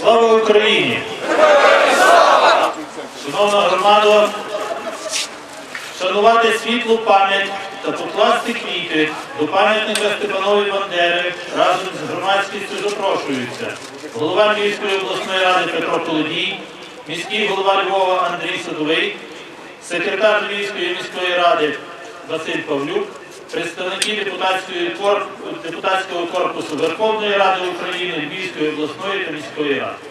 Слава Україні! Шановна громада, шанувати світлу пам'ять та покласти квіти до пам'ятника Степанові Бандери разом з громадськістю запрошуються голова Львівської обласної ради Петро Колодій, міський голова Львова Андрій Садовий, секретар Львівської міської ради Василь Павлюк, представники депутатського корпусу Верховної Ради України, Львівської обласної та міської ради.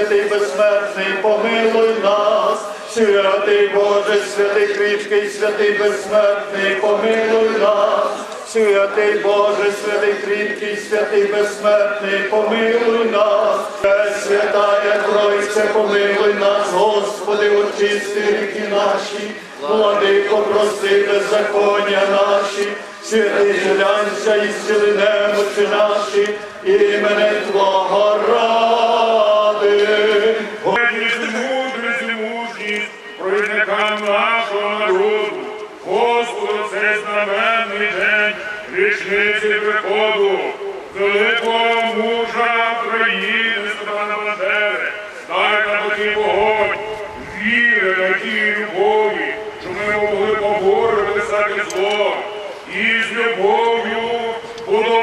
Святий безсмертний, помилуй нас. Святий Боже, святий кріпкий, святий безсмертний, помилуй нас. Святий Боже, святий кріпкий, святий безсмертний, помилуй нас. Святая Тройце, помилуй нас, Господи, очисти гріхи наші, владико, прости беззаконня наші, святий глянься і зціли немочі наші, імене Твого ради.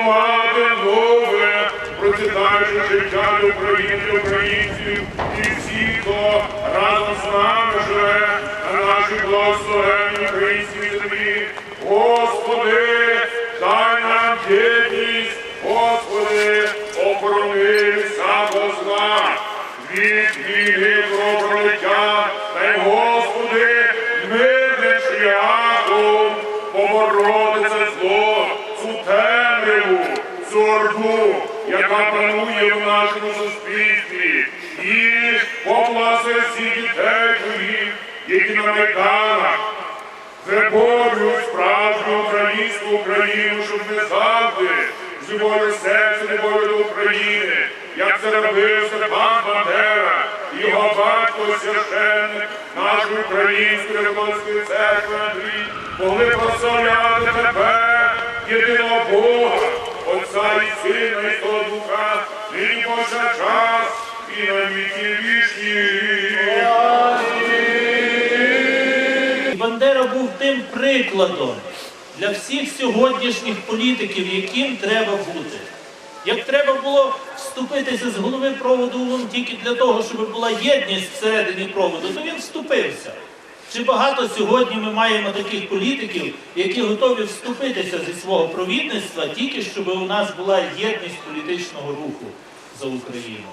Будувати нове, процвітаюче життя України, українців і всіх, хто разом з нами живе на нашій благословенній українській землі. Господи, батько священник нашої української католицької церкви Андрій, могли прославляти тебе, єдиного Бога, Отця і Сина, і Святого Духа, нині повсякчас і на віки вічні. Бандера був тим прикладом для всіх сьогоднішніх політиків, яким треба бути. Як треба було вступитися з голови проводу ОУН тільки для того, щоб була єдність всередині проводу, то він вступився. Чи багато сьогодні ми маємо таких політиків, які готові вступитися зі свого провідництва тільки щоб у нас була єдність політичного руху за Україну?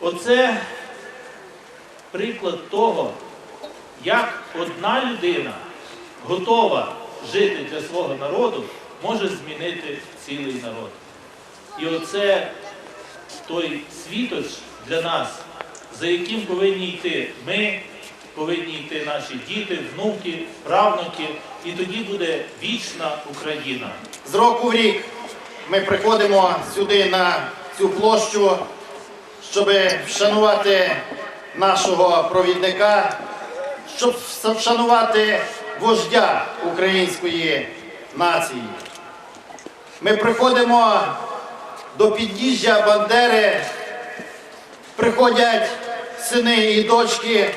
Оце приклад того, як одна людина готова жити для свого народу, може змінити цілий народ. І оце той світоч для нас, за яким повинні йти ми, повинні йти наші діти, внуки, правнуки, і тоді буде вічна Україна. З року в рік ми приходимо сюди на цю площу, щоб вшанувати нашого провідника, щоб вшанувати вождя української нації. Ми приходимо до підніжжя Бандери, приходять сини і дочки,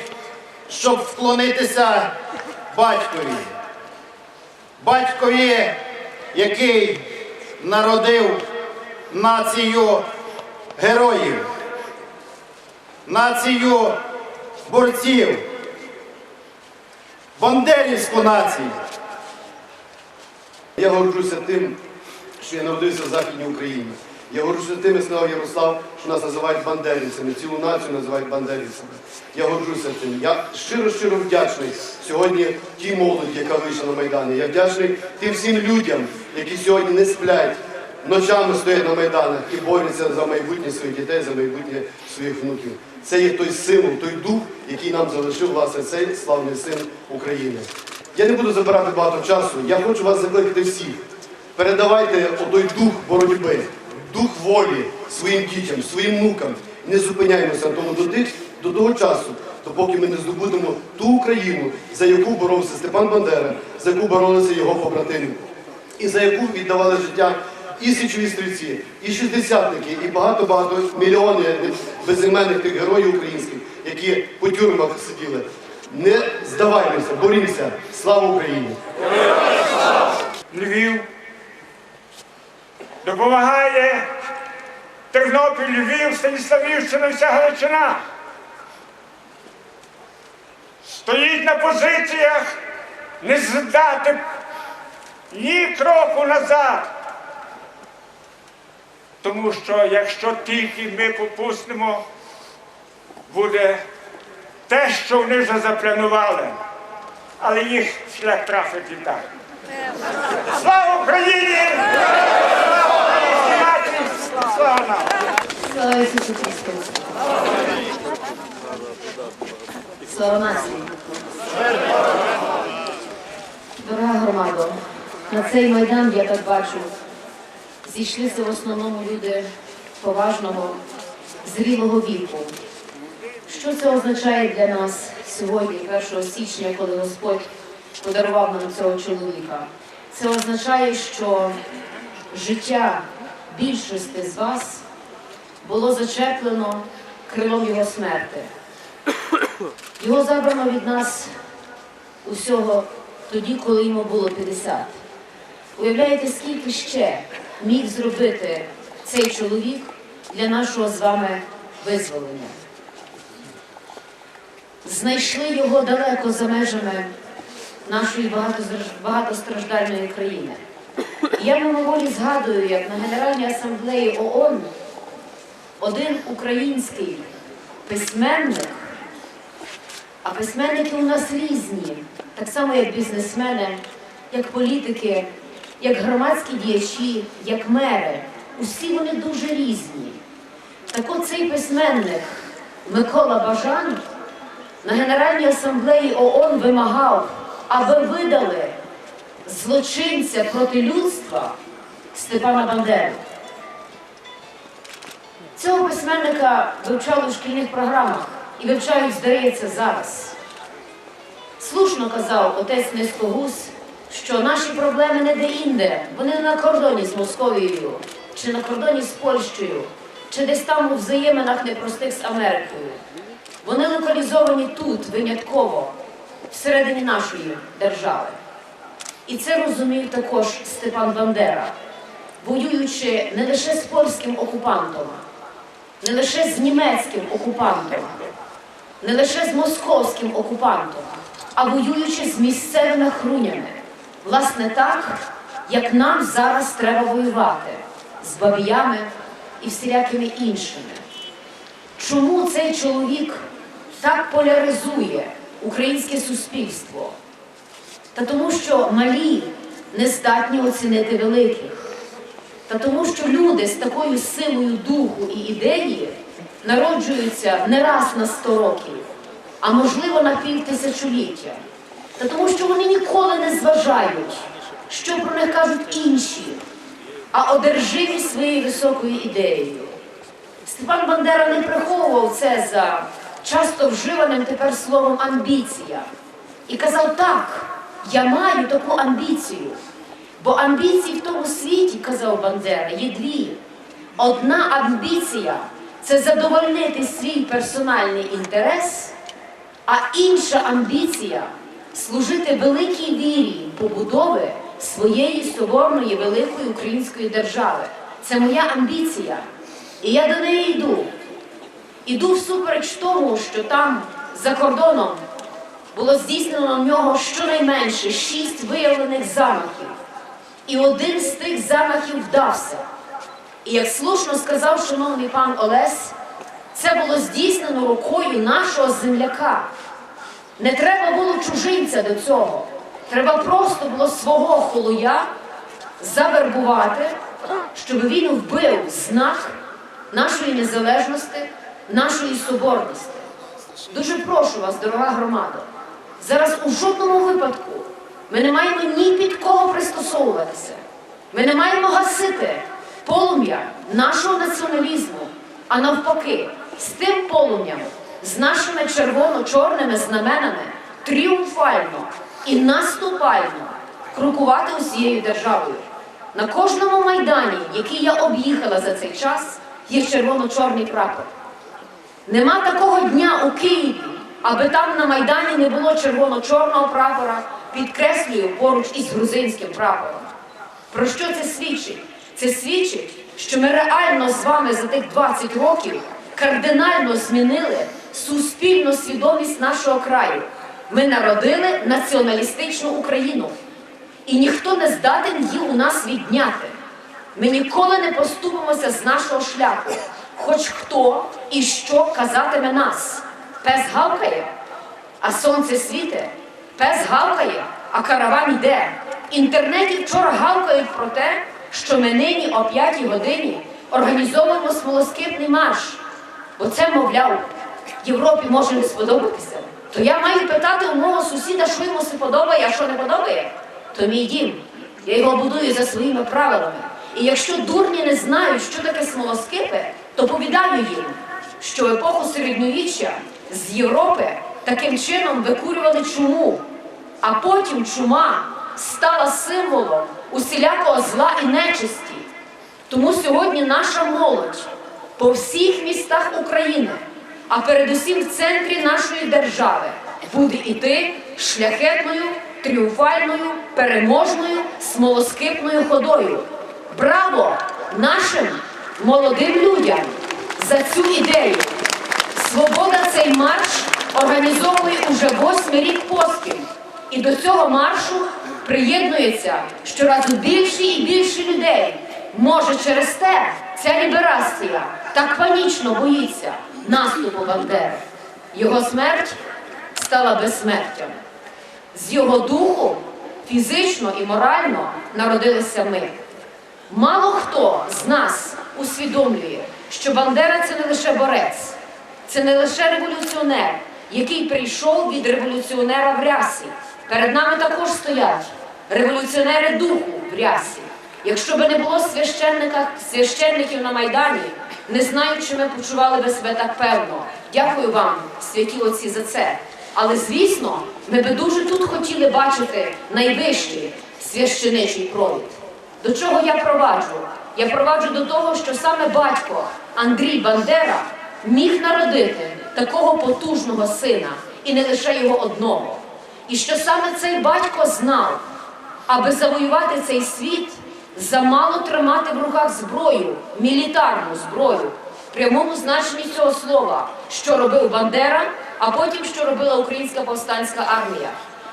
щоб вклонитися батькові батькові, який народив націю героїв, націю борців, бандерівську націю. Я горджуся тим, що я народився в Західній Україні. Я горджуся тим, як сказав Ярослав, що нас називають бандерівцями, цілу націю називають бандерівцями. Я горджуся тим. Я щиро-щиро вдячний сьогодні тій молоді, яка вийшла на Майдані. Я вдячний тим всім людям, які сьогодні не сплять, ночами стоять на Майданах і борються за майбутнє своїх дітей, за майбутнє своїх внуків. Це є той символ, той дух, який нам залишив власне цей славний син України. Я не буду забирати багато часу. Я хочу вас закликати всіх. Передавайте отой дух боротьби, дух волі своїм дітям, своїм внукам. Не зупиняємося тому до тих, до того часу, допоки ми не здобудемо ту Україну, за яку боровся Степан Бандера, за яку боролися його побратими, і за яку віддавали життя і січові стрільці, і шістдесятники, і багато-багато мільйони безіменних тих героїв українських, які по тюрмах сиділи. Не здаваймося, борімося. Слава Україні! Львів. Допомагає Тернопіль, Львів, Станіславівщина, вся Галичина. Стоїть на позиціях не здати ні кроку назад. Тому що якщо тільки ми попустимо, буде те, що вони вже запланували, але їх шлях трафить і так. Слава Україні! Слава українській нації! Слава нам! Слава Ісусу Христу! Слава нації! Дорога громадо, на цей майдан, я так бачу, зійшлися в основному люди поважного, зрілого віку. Що це означає для нас сьогодні, 1 січня, коли Господь подарував нам цього чоловіка? Це означає, що життя більшості з вас було зачеплено крилом його смерти. Його забрано від нас усього тоді, коли йому було 50. Уявляєте, скільки ще міг зробити цей чоловік для нашого з вами визволення? Знайшли його далеко за межами нашої багатостраждальної країни. Я мимоволі згадую, як на Генеральній асамблеї ООН один український письменник, а письменники у нас різні, так само як бізнесмени, як політики, як громадські діячі, як мери. Усі вони дуже різні. Так от цей письменник Микола Бажан на Генеральній асамблеї ООН вимагав, аби видали злочинця проти людства Степана Бандеру. Цього письменника вивчали у шкільних програмах і вивчають, здається, зараз. Слушно казав отець Нескогус, що наші проблеми не де-інде, вони не на кордоні з Московією, чи на кордоні з Польщею, чи десь там у взаєминах непростих з Америкою. Вони локалізовані тут, винятково, всередині нашої держави. І це розумів також Степан Бандера, воюючи не лише з польським окупантом, не лише з німецьким окупантом, не лише з московським окупантом, а воюючи з місцевими хрунями. Власне, так, як нам зараз треба воювати з бабіями і всілякими іншими. Чому цей чоловік так поляризує українське суспільство? Та тому, що малі не здатні оцінити великих. Та тому, що люди з такою силою духу і ідеї народжуються не раз на сто років, а можливо на півтисячоліття. Та тому, що вони ніколи не зважають, що про них кажуть інші, а одержимі своєю високою ідеєю. Степан Бандера не приховував це за часто вживаним тепер словом амбіція. І казав так, я маю таку амбіцію. Бо амбіції в тому світі, казав Бандера, є дві. Одна амбіція це задовольнити свій персональний інтерес, а інша амбіція служити великій вірі побудови своєї соборної великої української держави. Це моя амбіція. І я до неї йду. Іду всупереч тому, що там за кордоном було здійснено на нього щонайменше шість виявлених замахів. І один з тих замахів вдався. І як слушно сказав шановний пан Олесь, це було здійснено рукою нашого земляка. Не треба було чужинця до цього. Треба просто було свого холуя завербувати, щоб він вбив знак нашої незалежності, нашої соборності. Дуже прошу вас, дорога громада, зараз у жодному випадку ми не маємо ні під кого пристосовуватися. Ми не маємо гасити полум'я нашого націоналізму, а навпаки, з тим полум'ям, з нашими червоно-чорними знаменами тріумфально і наступально крокувати усією державою. На кожному майдані, який я об'їхала за цей час, є червоно-чорний прапор. Нема такого дня у Києві, аби там на Майдані не було червоно-чорного прапора, підкреслюю поруч із грузинським прапором. Про що це свідчить? Це свідчить, що ми реально з вами за тих 20 років кардинально змінили суспільну свідомість нашого краю. Ми народили націоналістичну Україну, і ніхто не здатен її у нас відняти. Ми ніколи не поступимося з нашого шляху, хоч хто і що казатиме нас. Пес гавкає, а сонце світе, пес гавкає, а караван йде. В інтернеті вчора гавкають про те, що ми нині о 5 годині організовуємо смолоскипний марш. Бо це, мовляв, Європі може не сподобатися. То я маю питати у мого сусіда, що йому се подобає, а що не подобає. То мій дім. Я його будую за своїми правилами. І якщо дурні не знають, що таке смолоскипи, то повідаю їм, що в епоху середньовіччя з Європи таким чином викурювали чуму, а потім чума стала символом усілякого зла і нечисті. Тому сьогодні наша молодь по всіх містах України, а передусім в центрі нашої держави, буде йти шляхетною, тріумфальною, переможною, смолоскипною ходою. Браво нашим молодим людям за цю ідею! Свобода цей марш організовує уже восьмий рік поспіль. І до цього маршу приєднується щоразу більше і більше людей. Може, через те ця ліберація так панічно боїться наступу Бандери. Його смерть стала безсмертям. З його духу фізично і морально народилися ми. Мало хто з нас усвідомлює, що Бандера це не лише борець, це не лише революціонер, який прийшов від революціонера в рясі. Перед нами також стоять революціонери духу в рясі. Якщо би не було священника, священників на Майдані, не знаю, чи ми почували би себе так певно. Дякую вам, святі отці, за це. Але звісно, ми би дуже тут хотіли бачити найвищий священичий провід. До чого я проваджу? Я проваджу до того, що саме батько Андрій Бандера міг народити такого потужного сина, і не лише його одного. І що саме цей батько знав, аби завоювати цей світ, замало тримати в руках зброю, мілітарну зброю, в прямому значенні цього слова, що робив Бандера, а потім що робила Українська повстанська армія.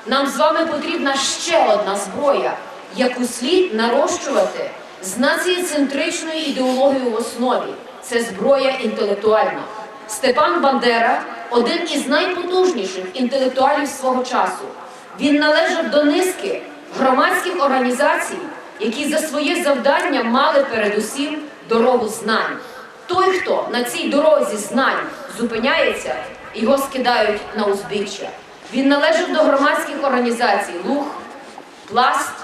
Нам з вами потрібна ще одна зброя, яку слід нарощувати з націєцентричною ідеологією в основі. Це зброя інтелектуальна. Степан Бандера один із найпотужніших інтелектуалів свого часу. Він належав до низки громадських організацій, які за своє завдання мали передусім дорогу знань. Той, хто на цій дорозі знань зупиняється, його скидають на узбіччя. Він належав до громадських організацій Луг, Пласт,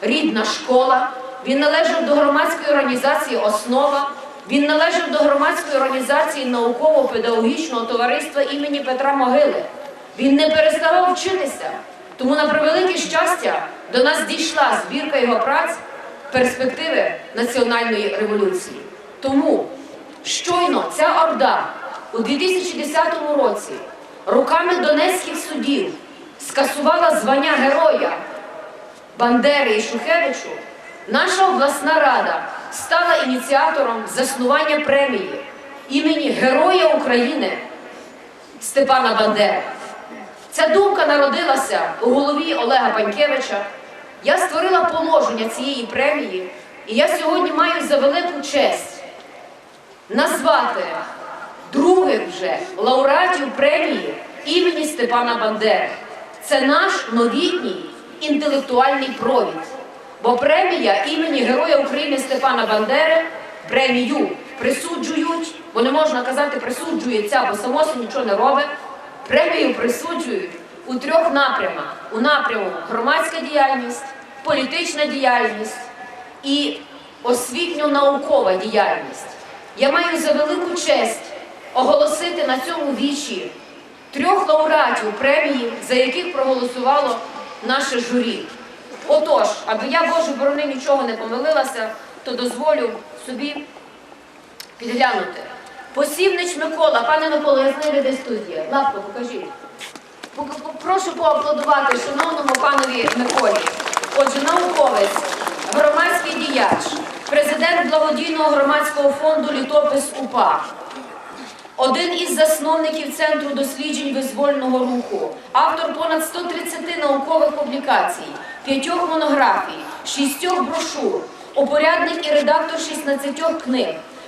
Рідна школа. Він належав до громадської організації Основа. Він належав до громадської організації науково-педагогічного товариства імені Петра Могили. Він не переставав вчитися. Тому на превелике щастя до нас дійшла збірка його праць перспективи національної революції. Тому щойно ця орда у 2010 році руками донецьких судів скасувала звання героя Бандери і Шухевичу, наша обласна рада стала ініціатором заснування премії імені Героя України Степана Бандери. Ця думка народилася у голові Олега Панькевича. Я створила положення цієї премії, і я сьогодні маю за велику честь назвати других вже лауреатів премії імені Степана Бандери. Це наш новітній інтелектуальний провід. Бо премія імені Героя України Степана Бандери премію присуджують, бо не можна казати присуджується, бо само нічого не робить. Премію присуджують у трьох напрямах: у напряму громадська діяльність, політична діяльність і освітньо-наукова діяльність. Я маю за велику честь оголосити на цьому вічі трьох лауреатів премії, за яких проголосувало наше журі. Отож, аби я, Боже, борони, нічого не помилилася, то дозволю собі підглянути. Посівнич Микола, пане Микола, я знаю, де студія. Лапко, покажіть. Пок- пок- Прошу поаплодувати шановному панові Миколі. Отже, науковець, громадський діяч, президент благодійного громадського фонду Літопис УПА, один із засновників Центру досліджень визвольного руху, автор понад 130 наукових публікацій, п'ятьох монографій, шістьох брошур, опорядник і редактор 16 книг,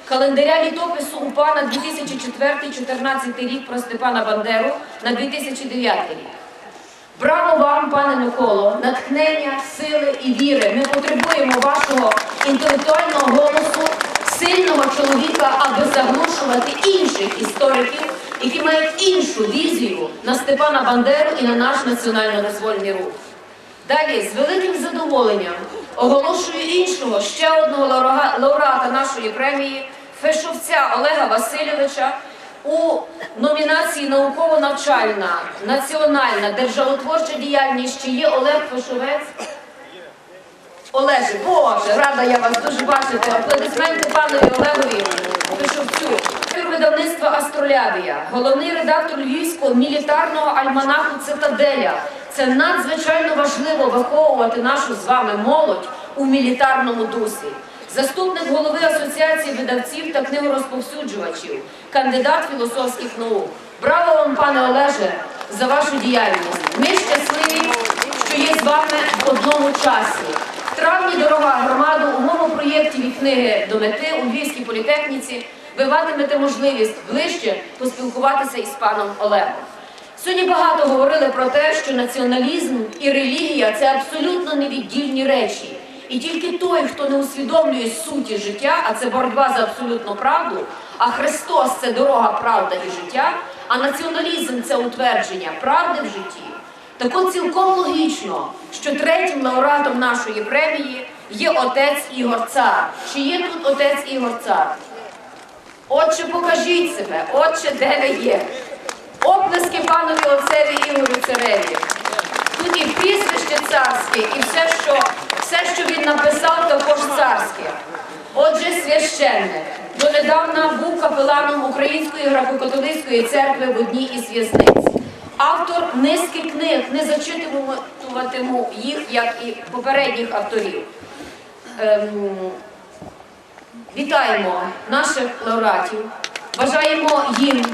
календаря літопису УПА на 2004-2014 рік про Степана Бандеру на 2009 рік. Браво вам, пане Миколо, натхнення, сили і віри. Ми потребуємо вашого інтелектуального голосу, сильного чоловіка, аби заглушувати інших істориків, які мають іншу візію на Степана Бандеру і на наш національно-визвольний рух. Далі, з великим задоволенням оголошую іншого ще одного лауреа- лауреата нашої премії Фешовця Олега Васильовича у номінації науково-навчальна, національна, державотворча діяльність. Чи є Олег Фешовець? Олеже, Боже, рада я вас дуже бачити. Аплодисменти панові Олегові. Автор видавництва Астролябія, головний редактор львівського мілітарного альманаху Цитаделя. Це надзвичайно важливо виховувати нашу з вами молодь у мілітарному дусі. Заступник голови Асоціації видавців та книгорозповсюджувачів, кандидат філософських наук. Браво вам, пане Олеже, за вашу діяльність. Ми щасливі, що є з вами в одному часі. Травні дорога громаду у моєму проєкті від книги до мети у Львівській політехніці ви матимете можливість ближче поспілкуватися із паном Олегом. Сьогодні багато говорили про те, що націоналізм і релігія це абсолютно невіддільні речі. І тільки той, хто не усвідомлює суті життя, а це боротьба за абсолютну правду, а Христос це дорога, правда і життя, а націоналізм це утвердження правди в житті, Так от цілком логічно, що третім лауреатом нашої премії є отець Ігор Цар. Чи є тут отець Ігор Цар? Отче, покажіть себе, отче, де ви є? Оплески панові отцеві Ігорю Цареві. Тут і прізвище царське, і все, що, все, що він написав, також царське. Отже, священник донедавна був капеланом Української греко-католицької церкви в одній із в'язниць. Автор низки книг, не зачитуватиму їх, як і попередніх авторів. Ем, Вітаємо наших лауреатів, бажаємо їм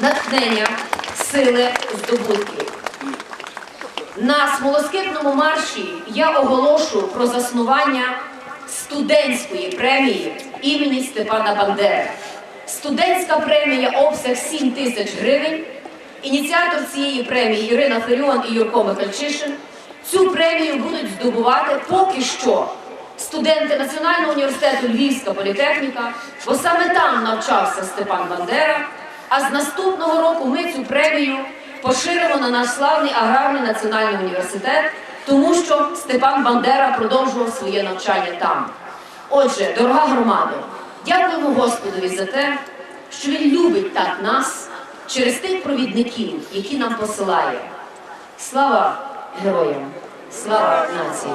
натхнення, сили, здобутків. На смолоскипному марші я оголошу про заснування студентської премії імені Степана Бандери. Студентська премія обсяг 7 тисяч гривень. Ініціатор цієї премії Ірина Феріон і Юрко Михальчишин. Цю премію будуть здобувати поки що студенти Національного університету Львівська політехніка, бо саме там навчався Степан Бандера. А з наступного року ми цю премію поширимо на наш славний аграрний національний університет, тому що Степан Бандера продовжував своє навчання там. Отже, дорога громада, дякуємо Господові за те, що Він любить так нас через тих провідників, які нам посилає. Слава героям! Слава нації!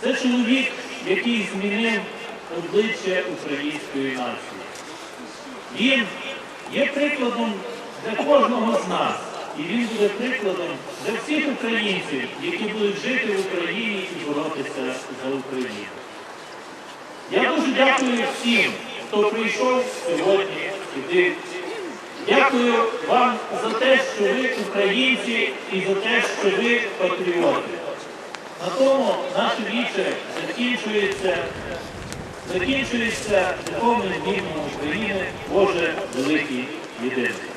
Це чоловік, який змінив обличчя української нації. Він є прикладом для кожного з нас, і він буде прикладом для всіх українців, які будуть жити в Україні і боротися за Україну. Я дуже дякую всім, хто прийшов сьогодні сюди. Дякую вам за те, що ви українці і за те, що ви патріоти. На тому наше віче закінчується, закінчується духовним гімном України Боже великий єдиний.